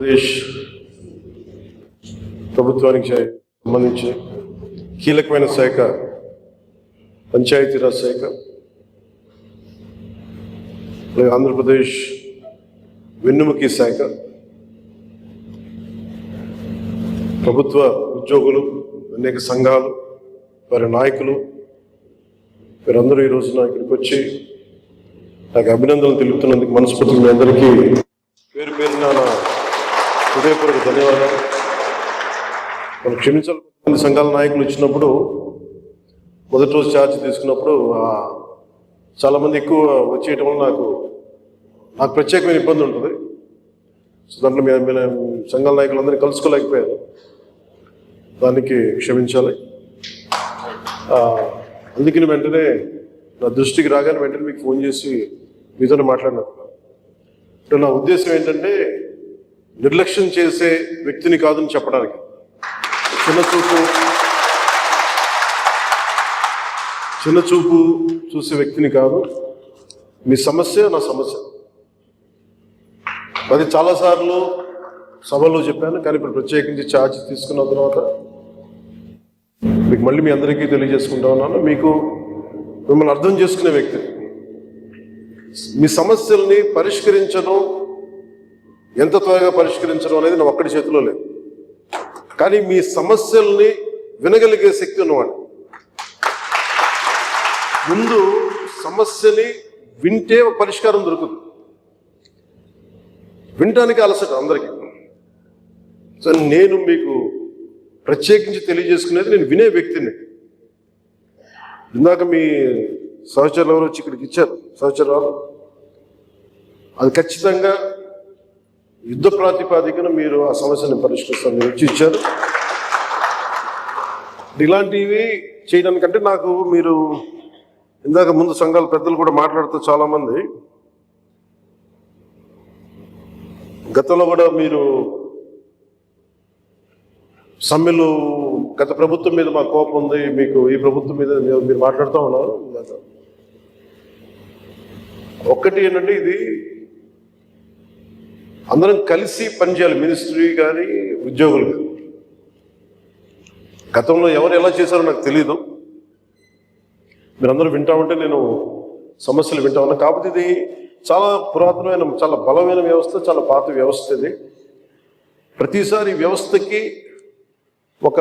ఆంధ్రప్రదేశ్ ప్రభుత్వానికి సంబంధించి కీలకమైన శాఖ పంచాయతీరాజ్ శాఖ. అలాగే ఆంధ్రప్రదేశ్ వెన్నుముకి శాఖ. ప్రభుత్వ ఉద్యోగులు అనేక సంఘాలు వారి నాయకులు వీరందరూ ఈ నా ఇక్కడికి వచ్చి నాకు అభినందనలు తెలుపుతున్నందుకు మనస్ఫూర్తిగా మీ అందరికీ పేరు పేరున నా హృదయపూర్వక ధన్యవాదాలు. మనం క్షమించాలి కొంతమంది సంఘాల నాయకులు వచ్చినప్పుడు మొదటి రోజు ఛార్జ్ తీసుకున్నప్పుడు చాలామంది ఎక్కువ వచ్చేయటం వల్ల నాకు నాకు ప్రత్యేకమైన ఇబ్బంది ఉంటుంది. సో దాంట్లో మీ మేము సంఘాల నాయకులందరినీ కలుసుకోలేకపోయారు. దానికి క్షమించాలి. అందుకని వెంటనే నా దృష్టికి రాగానే వెంటనే మీకు ఫోన్ చేసి మీతో మాట్లాడినప్పుడు నా ఉద్దేశం ఏంటంటే నిర్లక్ష్యం చేసే వ్యక్తిని కాదని చెప్పడానికి. చిన్న చూపు. చిన్న చూపు చూసే వ్యక్తిని కాదు. మీ సమస్య నా సమస్య. అది చాలాసార్లు సభలో చెప్పాను కానీ ఇప్పుడు ప్రత్యేకించి ఛార్జ్ తీసుకున్న తర్వాత మీకు మళ్ళీ మీ అందరికీ తెలియజేసుకుంటా ఉన్నాను. మీకు మిమ్మల్ని అర్థం చేసుకునే వ్యక్తి. మీ సమస్యల్ని పరిష్కరించడం ఎంత త్వరగా పరిష్కరించడం అనేది నా ఒక్కడి చేతిలో లేదు. కానీ మీ సమస్యల్ని వినగలిగే శక్తి ఉన్నవాడు ముందు సమస్యని వింటే పరిష్కారం దొరుకుతుంది. వినటానికి అలసట అందరికీ. సో నేను మీకు ప్రత్యేకించి తెలియజేసుకునేది నేను వినే వ్యక్తిని. ఇందాక మీ సహచరులు ఎవరు వచ్చి ఇక్కడికి ఇచ్చారు. సహచరాలు అది ఖచ్చితంగా యుద్ధ ప్రాతిపాదికన మీరు ఆ సమస్యను పరిష్కరిస్తాను మీరు వచ్చి ఇచ్చారు. ఇలాంటివి చేయడానికంటే నాకు మీరు ఇందాక ముందు సంఘాల పెద్దలు కూడా మాట్లాడుతూ చాలామంది. గతంలో కూడా మీరు సమ్మెలు గత ప్రభుత్వం మీద మా కోపం ఉంది మీకు ఈ ప్రభుత్వం మీద మీరు- మీరు మాట్లాడుతూ ఉన్నారు. ఒక్కటి ఏంటంటే ఇది అందరం కలిసి పనిచేయాలి మినిస్ట్రీ కానీ ఉద్యోగులు కానీ గతంలో ఎవరు ఎలా చేశారో నాకు తెలియదు మీరందరూ వింటా ఉంటే నేను సమస్యలు వింటా ఉన్నా. కాకపోతే ఇది చాలా పురాతనమైన చాలా బలమైన వ్యవస్థ చాలా పాత వ్యవస్థ ఇది. ప్రతిసారి వ్యవస్థకి ఒక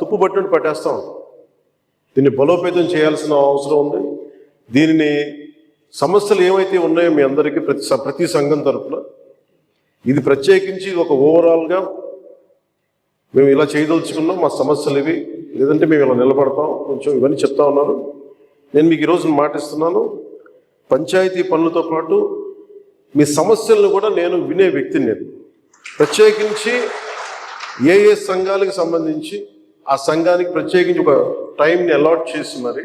తుప్పు పట్టుని పట్టేస్తాం దీన్ని బలోపేతం చేయాల్సిన అవసరం ఉంది. దీనిని సమస్యలు ఏమైతే ఉన్నాయో మీ అందరికీ ప్రతి ప్రతి సంఘం తరపున ఇది ప్రత్యేకించి ఒక ఓవరాల్గా మేము ఇలా చేయదలుచుకున్నాం. మా సమస్యలు ఇవి. లేదంటే మేము ఇలా నిలబడతాం. కొంచెం ఇవన్నీ చెప్తా ఉన్నాను. నేను మీకు ఈరోజు మాటిస్తున్నాను. పంచాయతీ పనులతో పాటు మీ సమస్యలను కూడా నేను వినే వ్యక్తిని నేను. ప్రత్యేకించి ఏ ఏ సంఘాలకు సంబంధించి ఆ సంఘానికి ప్రత్యేకించి ఒక టైంని అలాట్ చేసి మరి.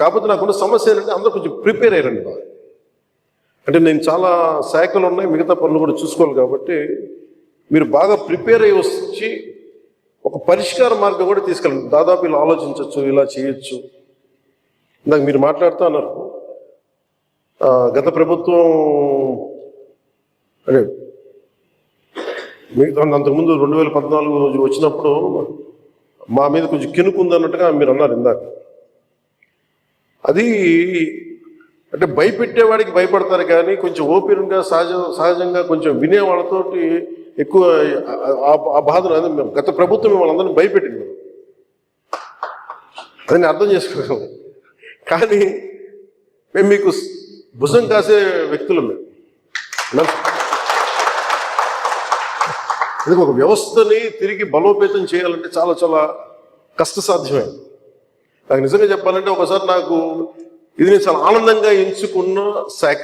కాకపోతే నాకున్న సమస్య ఏంటంటే అందరూ కొంచెం ప్రిపేర్ అయ్యారండి బాగా. అంటే నేను చాలా శాఖలు ఉన్నాయి మిగతా పనులు కూడా చూసుకోవాలి కాబట్టి మీరు బాగా ప్రిపేర్ అయ్యి వచ్చి ఒక పరిష్కార మార్గం కూడా తీసుకెళ్ళండి. దాదాపు ఇలా ఆలోచించవచ్చు ఇలా చేయొచ్చు. ఇందాక మీరు మాట్లాడుతూ అన్నారు. గత ప్రభుత్వం అంటే మిగతా అంతకుముందు రెండు వేల పద్నాలుగు రోజు వచ్చినప్పుడు మా మీద కొంచెం కినుకుంది అన్నట్టుగా మీరు అన్నారు ఇందాక. అది అంటే భయపెట్టేవాడికి భయపడతారు కానీ కొంచెం ఓపెన్గా సహజ సహజంగా కొంచెం వినే వాళ్ళతోటి ఎక్కువ ఆ- బాధలు బాధను మేము గత ప్రభుత్వం మిమ్మల్ని అందరినీ భయపెట్టింది. అది అర్థం చేసుకున్నాము కానీ మేము మీకు భుజం కాసే వ్యక్తులు మేము. ఇది ఒక వ్యవస్థని తిరిగి బలోపేతం చేయాలంటే చాలా చాలా కష్టసాధ్యమే. నాకు నిజంగా చెప్పాలంటే ఒకసారి నాకు ఇది నేను చాలా ఆనందంగా ఎంచుకున్న శాఖ.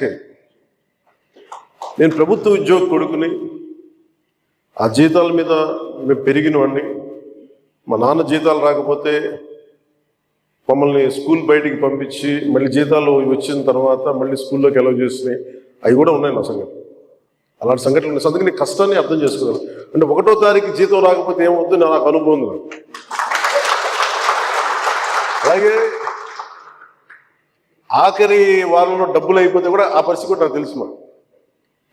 నేను ప్రభుత్వ ఉద్యోగ కొడుకుని ఆ జీతాల మీద మేము పెరిగిన వాడిని. మా నాన్న జీతాలు రాకపోతే మమ్మల్ని స్కూల్ బయటికి పంపించి మళ్ళీ జీతాలు వచ్చిన తర్వాత మళ్ళీ స్కూల్లోకి ఎలా చేసినాయి. అవి కూడా ఉన్నాయి నా సంగతి అలాంటి సంఘటనలు ఉన్నాయి. అందుకని నీ కష్టాన్ని అర్థం చేసుకోగలను అంటే ఒకటో తారీఖు జీతం రాకపోతే ఏమవుతుంది నాకు అనుభవం ఉంది. అలాగే ఆఖరి వాళ్ళలో డబ్బులు అయిపోతే కూడా ఆ పరిస్థితి కూడా నాకు తెలుసు మాకు.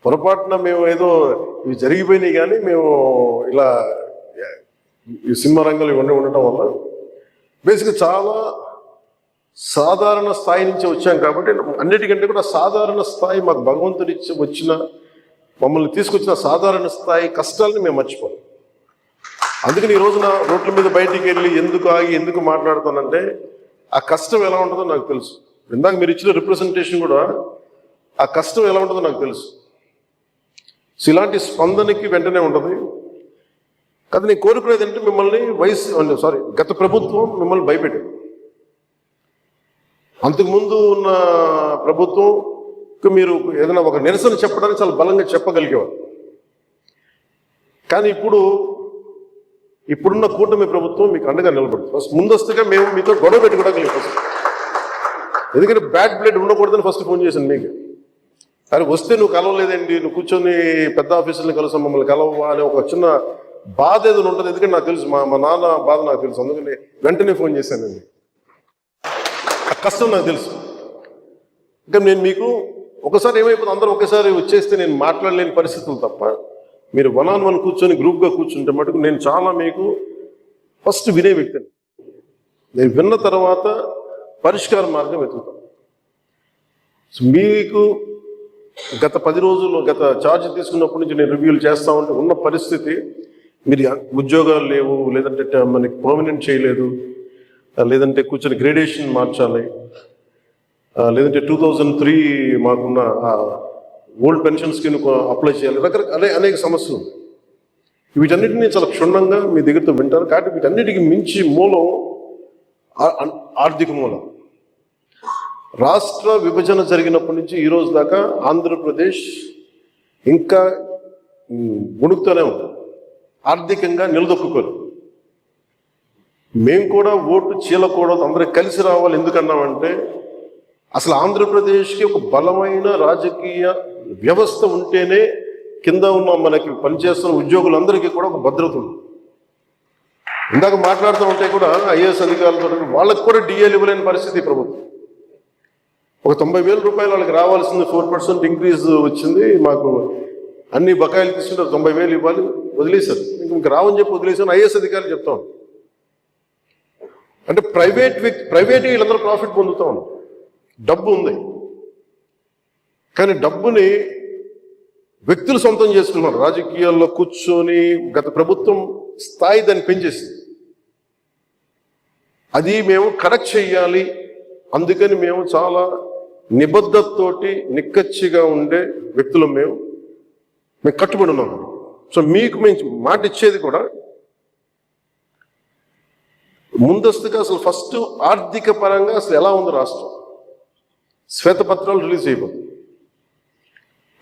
పొరపాటున మేము ఏదో ఇవి జరిగిపోయినాయి కానీ మేము ఇలా ఈ సినిమా రంగంలో ఇవన్నీ ఉండటం వల్ల బేసిక్గా చాలా సాధారణ స్థాయి నుంచి వచ్చాం కాబట్టి అన్నిటికంటే కూడా సాధారణ స్థాయి మాకు భగవంతుడి వచ్చిన మమ్మల్ని తీసుకొచ్చిన సాధారణ స్థాయి కష్టాలని మేము మర్చిపోం అందుకని ఈ రోజున రోడ్ల మీద బయటికి వెళ్ళి ఎందుకు ఆగి ఎందుకు మాట్లాడుతానంటే ఆ కష్టం ఎలా ఉంటుందో నాకు తెలుసు. ఇందాక మీరు ఇచ్చిన రిప్రజెంటేషన్ కూడా ఆ కష్టం ఎలా ఉంటుందో నాకు తెలుసు. సో ఇలాంటి స్పందనకి వెంటనే ఉంటుంది. కదా నేను కోరుకునేది ఏంటంటే మిమ్మల్ని వయసు సారీ గత ప్రభుత్వం మిమ్మల్ని భయపెట్టింది. అంతకుముందు ఉన్న ప్రభుత్వం మీరు ఏదైనా ఒక నిరసన చెప్పడానికి చాలా బలంగా చెప్పగలిగేవారు. కానీ ఇప్పుడు ఇప్పుడున్న కూటమి ప్రభుత్వం మీకు అండగా నిలబడుతుంది. ఫస్ట్ ముందస్తుగా మేము మీతో గొడవ పెట్టుకోవడానికి ఎందుకంటే బ్యాడ్ బ్లడ్ ఉండకూడదని ఫస్ట్ ఫోన్ చేశాను మీకు. అరే వస్తే నువ్వు కలవలేదండి నువ్వు కూర్చొని పెద్ద ఆఫీసులను కలుసు మమ్మల్ని కలవా అని ఒక చిన్న బాధ ఏదైనా ఉంటుంది ఎందుకంటే నాకు తెలుసు మా మా నాన్న బాధ నాకు తెలుసు అందుకని వెంటనే ఫోన్ చేశానండి ఆ కష్టం నాకు తెలుసు. ఇంకా నేను మీకు ఒకసారి ఏమైపోతుంది అందరూ ఒకసారి వచ్చేస్తే నేను మాట్లాడలేని పరిస్థితులు తప్ప మీరు వన్ ఆన్ వన్ కూర్చొని గ్రూప్గా కూర్చుంటే మటుకు నేను చాలా మీకు ఫస్ట్ వినే వ్యక్తిని. నేను విన్న తర్వాత పరిష్కార మార్గం వెతుకుతాం. మీకు గత పది రోజులు గత ఛార్జ్ తీసుకున్నప్పటి నుంచి నేను రివ్యూలు చేస్తా ఉంటే ఉన్న పరిస్థితి మీరు ఉద్యోగాలు లేవు లేదంటే మనకి పర్మనెంట్ చేయలేదు లేదంటే కూర్చొని గ్రేడేషన్ మార్చాలి లేదంటే టూ థౌజండ్ త్రీ మాకున్న ఓల్డ్ పెన్షన్ స్కీమ్ అప్లై చేయాలి. రకరకాల అనే అనేక సమస్యలు వీటన్నిటిని చాలా క్షుణ్ణంగా మీ దగ్గరతో వింటారు కాబట్టి వీటన్నిటికీ మించి మూలం ఆర్థిక మూలం. రాష్ట్ర విభజన జరిగినప్పటి నుంచి ఈ రోజు దాకా ఆంధ్రప్రదేశ్ ఇంకా ఉమ్, ఉంది. ఆర్థికంగా నిలదొక్కుకోరు మేము కూడా ఓటు చీలకూడదు అందరికి కలిసి రావాలి ఎందుకన్నామంటే అసలు ఆంధ్రప్రదేశ్కి ఒక బలమైన రాజకీయ వ్యవస్థ ఉంటేనే కింద ఉన్న మనకి పనిచేస్తున్న ఉద్యోగులందరికీ కూడా ఒక భద్రత ఉంది. ఇందాక మాట్లాడుతూ ఉంటే కూడా ఐఏఎస్ అధికారులతో వాళ్ళకి కూడా డిఏలు ఇవ్వలేని పరిస్థితి ప్రభుత్వం. ఒక తొంభై వేల రూపాయలు వాళ్ళకి రావాల్సింది ఫోర్ పర్సెంట్ ఇంక్రీజ్ వచ్చింది. మాకు అన్ని బకాయిలు తీసుకుంటే తొంభై వేలు ఇవ్వాలి. వదిలేశారు. ఇంక మీకు రావని చెప్పి వదిలేశాను ఐఏఎస్ అధికారులు చెప్తాం అంటే ప్రైవేట్ వ్యక్తి ప్రైవేట్ వీళ్ళందరూ ప్రాఫిట్ పొందుతా ఉన్నారు. డబ్బు ఉంది. కానీ డబ్బుని వ్యక్తులు సొంతం చేసుకున్నారు. రాజకీయాల్లో కూర్చొని గత ప్రభుత్వం స్థాయి దాన్ని పెంచేసింది. అది మేము కరెక్ట్ చెయ్యాలి అందుకని మేము చాలా నిబద్ధతతోటి నిక్కచ్చిగా ఉండే వ్యక్తులు మేము. మేము కట్టుబడి ఉన్నాం. సో మీకు మేము మాట ఇచ్చేది కూడా ముందస్తుగా అసలు ఫస్ట్ ఆర్థిక పరంగా అసలు ఎలా ఉంది రాష్ట్రం? శ్వేతపత్రాలు రిలీజ్ చేయబోతుంది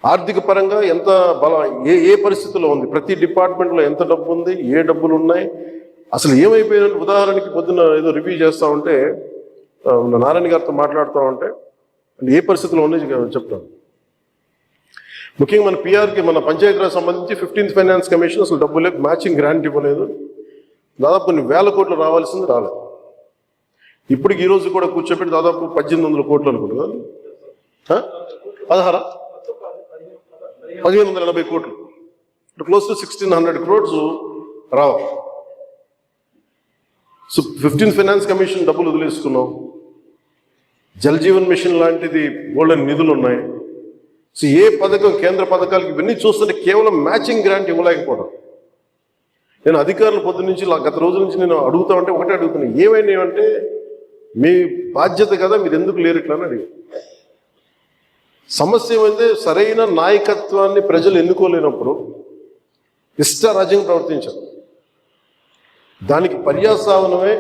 ఆర్థిక పరంగా ఎంత బలం ఏ ఏ పరిస్థితిలో ఉంది? ప్రతి డిపార్ట్మెంట్లో ఎంత డబ్బు ఉంది? ఏ డబ్బులు ఉన్నాయి? అసలు ఏమైపోయిన ఉదాహరణకి పొద్దున ఏదో రివ్యూ చేస్తూ ఉంటే నారాయణ గారితో మాట్లాడుతూ ఉంటే ఏ పరిస్థితిలో ఉన్నాయి చెప్తాను. ముఖ్యంగా మన పిఆర్కి మన పంచాయతీరాజ్ సంబంధించి ఫిఫ్టీన్త్ ఫైనాన్స్ కమిషన్ అసలు డబ్బు లేదు మ్యాచింగ్ గ్రాంట్ ఇవ్వలేదు. దాదాపు కొన్ని వేల కోట్లు రావాల్సింది రాలేదు ఇప్పటికి ఈరోజు కూడా కూర్చోబెట్టి దాదాపు పద్దెనిమిది వందల కోట్లు అనుకుంటున్నాను పదహారా? పదిహేను వందల ఎనభై కోట్లు. Close to sixteen hundred crores రావాలి. సో ఫిఫ్టీన్ ఫైనాన్స్ కమిషన్ డబ్బులు వదిలేసుకున్నాం. జలజీవన్ మిషన్ లాంటిది గోల్డెన్ నిధులు ఉన్నాయి. సో ఏ పథకం కేంద్ర పథకాలకి ఇవన్నీ చూస్తుంటే కేవలం మ్యాచింగ్ గ్రాంట్ ఇవ్వలేకపోవడం. నేను అధికారుల పొద్దు నుంచి గత రోజుల నుంచి నేను అడుగుతా ఉంటే ఒకటే అడుగుతున్నాను ఏమైనా అంటే మీ బాధ్యత కదా మీరు ఎందుకు లేరు ఇట్లా అని అడిగాను సమస్య ఏమైంది సరైన నాయకత్వాన్ని ప్రజలు ఎన్నుకోలేనప్పుడు ఇష్టరాజ్యం ప్రవర్తించారు. దానికి పర్యాసావనమే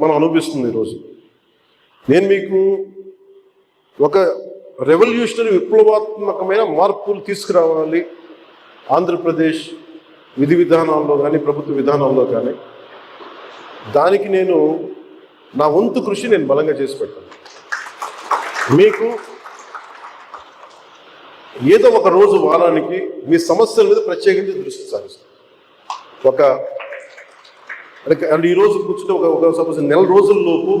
మనం అనుభవిస్తుంది ఈరోజు. నేను మీకు ఒక రెవల్యూషనరీ విప్లవాత్మకమైన మార్పులు తీసుకురావాలి. ఆంధ్రప్రదేశ్ విధి విధానాల్లో కానీ ప్రభుత్వ విధానాల్లో కానీ దానికి నేను నా వంతు కృషి నేను బలంగా చేసి పెట్టాను. మీకు ఏదో ఒక రోజు వారానికి మీ సమస్యల మీద ప్రత్యేకించి దృష్టి సారిస్తాను. ఒక అంటే ఈరోజు ఈ రోజు కూర్చుంటే ఒక ఒక సపోజ్ నెల రోజుల్లోపు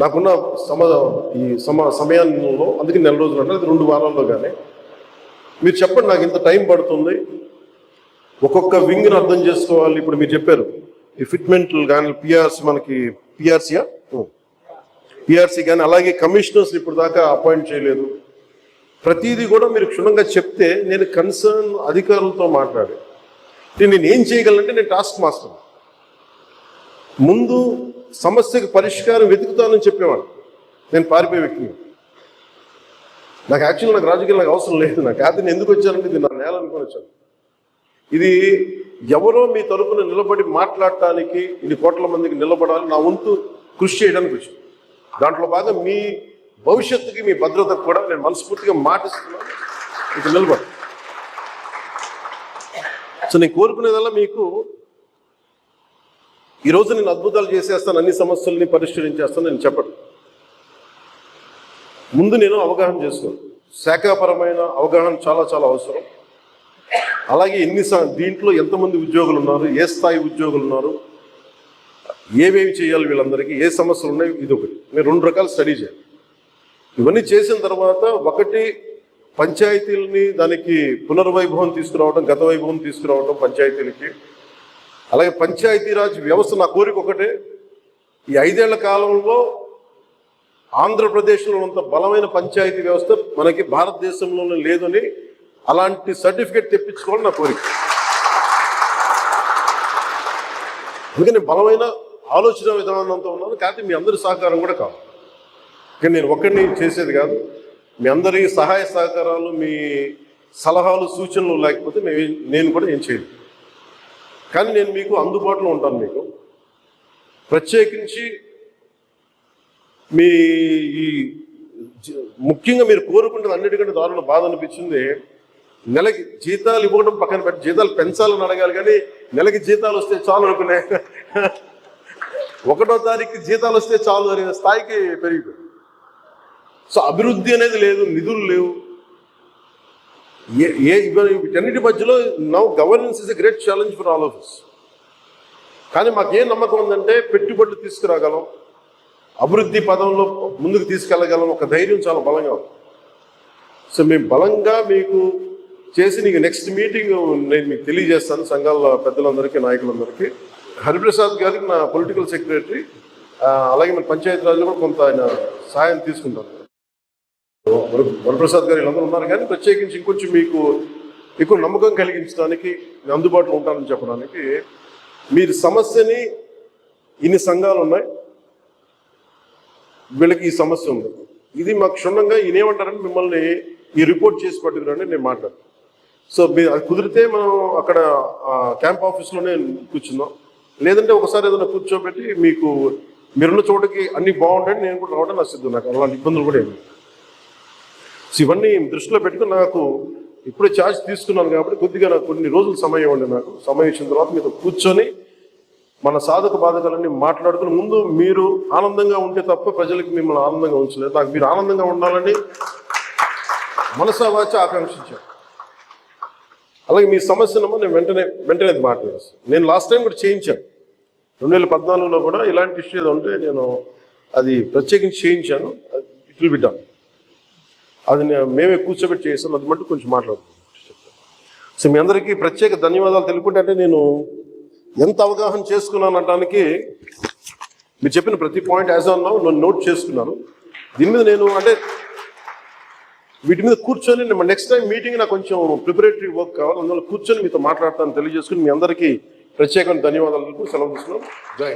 నాకున్న సమ ఈ సమ సమయంలో అందుకే నెల రోజులు అంటే అది రెండు వారాల్లో కానీ మీరు చెప్పండి నాకు ఇంత టైం పడుతుంది. ఒక్కొక్క వింగ్ని అర్థం చేసుకోవాలి ఇప్పుడు మీరు చెప్పారు. ఈ ఫిట్మెంట్లు కానీ పిఆర్సీ మనకి పిఆర్సీయా పిఆర్సీ కానీ అలాగే కమిషనర్స్ ఇప్పుడు దాకా అపాయింట్ చేయలేదు. ప్రతిదీ కూడా మీరు క్షుణ్ణంగా చెప్తే నేను కన్సర్న్ అధికారులతో మాట్లాడి. నేను ఏం చేయగలనంటే నేను టాస్క్ మాస్టర్. ముందు సమస్యకు పరిష్కారం వెతుకుతానని చెప్పేవాడు. నేను పారిపోయే వ్యక్తిని. నాకు యాక్చువల్ నాకు రాజకీయాలు నాకు అవసరం లేదు. నాకు అతను ఎందుకు వచ్చానంటే ఇది నా నేల అనుకుని వచ్చాను. ఇది ఎవరో మీ తరపున నిలబడి మాట్లాడటానికి ఇన్ని కోట్ల మందికి నిలబడాలి నా వంతు కృషి చేయడానికి వచ్చాను. దాంట్లో బాగా మీ భవిష్యత్తుకి మీ భద్రతకు కూడా నేను మనస్ఫూర్తిగా మాటిస్తున్నాను. ఇక నిలబడు. సో నేను కోరుకునేదల్లా మీకు ఈరోజు నేను అద్భుతాలు చేసేస్తాను అన్ని సమస్యల్ని పరిష్కరించేస్తాను నేను చెప్పడం ముందు నేను అవగాహన చేసుకోను. శాఖాపరమైన అవగాహన చాలా చాలా అవసరం. అలాగే ఎన్ని దీంట్లో ఎంతమంది ఉద్యోగులు ఉన్నారు ఏ స్థాయి ఉద్యోగులు ఉన్నారు ఏమేమి చేయాలి వీళ్ళందరికీ ఏ సమస్యలు ఉన్నాయి ఇది ఒకటి. నేను రెండు రకాల స్టడీ చేయాలి. ఇవన్నీ చేసిన తర్వాత ఒకటి పంచాయతీలని దానికి పునర్వైభవం తీసుకురావడం గత వైభవం తీసుకురావడం పంచాయతీలకి. అలాగే పంచాయతీరాజ్ వ్యవస్థ నా కోరిక ఒకటే. ఈ ఐదేళ్ళ కాలంలో ఆంధ్రప్రదేశ్లో ఉన్నంత బలమైన పంచాయతీ వ్యవస్థ మనకి భారతదేశంలోనే లేదని అలాంటి సర్టిఫికేట్ తెప్పించుకోవడం నా కోరిక. అందుకని బలమైన ఆలోచన విధానంతో ఉన్నాను. కాకపోతే మీ అందరి సహకారం కూడా కావాలి కానీ నేను ఒక్కడిని చేసేది కాదు. మీ అందరి సహాయ సహకారాలు మీ సలహాలు సూచనలు లేకపోతే మేము నేను కూడా ఏం చేయను. కానీ నేను మీకు అందుబాటులో ఉంటాను మీకు. ప్రత్యేకించి మీ ఈ జ- ముఖ్యంగా మీరు కోరుకుంటున్న అన్నిటికంటే దారుణ బాధ అనిపించింది. నెలకి జీతాలు ఇవ్వడం పక్కన పెట్టి జీతాలు పెంచాలని అడగాలి కానీ నెలకి జీతాలు వస్తే చాలు అనుకునే. ఒకటో తారీఖు జీతాలు వస్తే చాలు అనే స్థాయికి పెరిగిపోయింది. సో అభివృద్ధి అనేది లేదు నిధులు లేవు. ఏ ఏ వీటన్నిటి మధ్యలో now governance is a great challenge for all of us. కానీ మాకేం నమ్మకం ఉందంటే పెట్టుబడులు తీసుకురాగలం అభివృద్ధి పదంలో ముందుకు తీసుకెళ్ళగలం ఒక ధైర్యం చాలా బలంగా ఉంది. సో మేము బలంగా మీకు చేసి నీకు నెక్స్ట్ మీటింగ్ నేను మీకు తెలియజేస్తాను సంఘాల పెద్దలందరికీ నాయకులందరికీ. హరిప్రసాద్ గారికి నా పొలిటికల్ సెక్రటరీ అలాగే మన పంచాయతీరాజ్లో కూడా కొంత ఆయన సహాయం తీసుకుంటాను వరప్రసాద్ గారు వీళ్ళందరూ ఉన్నారు కానీ ప్రత్యేకించి ఇంకొంచెం మీకు ఎక్కువ నమ్మకం కలిగించడానికి నేను అందుబాటులో ఉంటానని చెప్పడానికి మీరు సమస్యని ఇన్ని సంఘాలు ఉన్నాయి. వీళ్ళకి ఈ సమస్య ఉంది. ఇది మాకు క్షుణ్ణంగా ఈయనేమంటారని మిమ్మల్ని ఈ రిపోర్ట్ చేసి పట్టుకురండి నేను మాట్లాడు సో మీరు అది కుదిరితే మనం అక్కడ క్యాంప్ ఆఫీస్లోనే కూర్చుందాం. లేదంటే ఒకసారి ఏదైనా కూర్చోబెట్టి మీకు మీరున్న చోటకి అన్ని బాగుంటాయి నేను కూడా రావడం నా సిద్ధం. నాకు అలాంటి ఇబ్బందులు కూడా ఏమి సో ఇవన్నీ దృష్టిలో పెట్టుకుని నాకు ఇప్పుడే ఛార్జ్ తీసుకున్నాను కాబట్టి కొద్దిగా నాకు కొన్ని రోజులు సమయం ఇవ్వండి నాకు. సమయం ఇచ్చిన తర్వాత మీతో కూర్చొని మన సాధక బాధకాలన్నీ మాట్లాడుకుని ముందు మీరు ఆనందంగా ఉంటే తప్ప ప్రజలకు మిమ్మల్ని ఆనందంగా ఉంచలేదు. నాకు మీరు ఆనందంగా ఉండాలని మనసా వాచ ఆకాంక్షించాను అలాగే మీ సమస్యను నేను వెంటనే వెంటనే అది మాట్లాడేస్తాను. నేను లాస్ట్ టైం కూడా చేయించాను. రెండు వేల పద్నాలుగులో కూడా ఇలాంటి ఇష్యూ ఏదో ఉంటే నేను అది ప్రత్యేకించి చేయించాను. ఇట్ విల్ బి డన్ అది మేమే కూర్చోబెట్టి చేస్తాం అది మట్టు కొంచెం మాట్లాడుతాం సో మీ అందరికీ ప్రత్యేక ధన్యవాదాలు తెలుపుకుంటే అంటే నేను ఎంత అవగాహన చేసుకున్నాను అనడానికి మీరు చెప్పిన ప్రతి పాయింట్ యాజ్ ఆన్ నౌ నేను నోట్ చేసుకున్నాను. దీని మీద నేను అంటే వీటి మీద కూర్చొని నెక్స్ట్ టైం మీటింగ్ నాకు కొంచెం ప్రిపరేటరీ వర్క్ కావాలి. అందువల్ల కూర్చొని మీతో మాట్లాడతాను తెలియజేసుకుని మీ అందరికీ ప్రత్యేకమైన ధన్యవాదాలు సెలవు తీసుకున్నాం. జై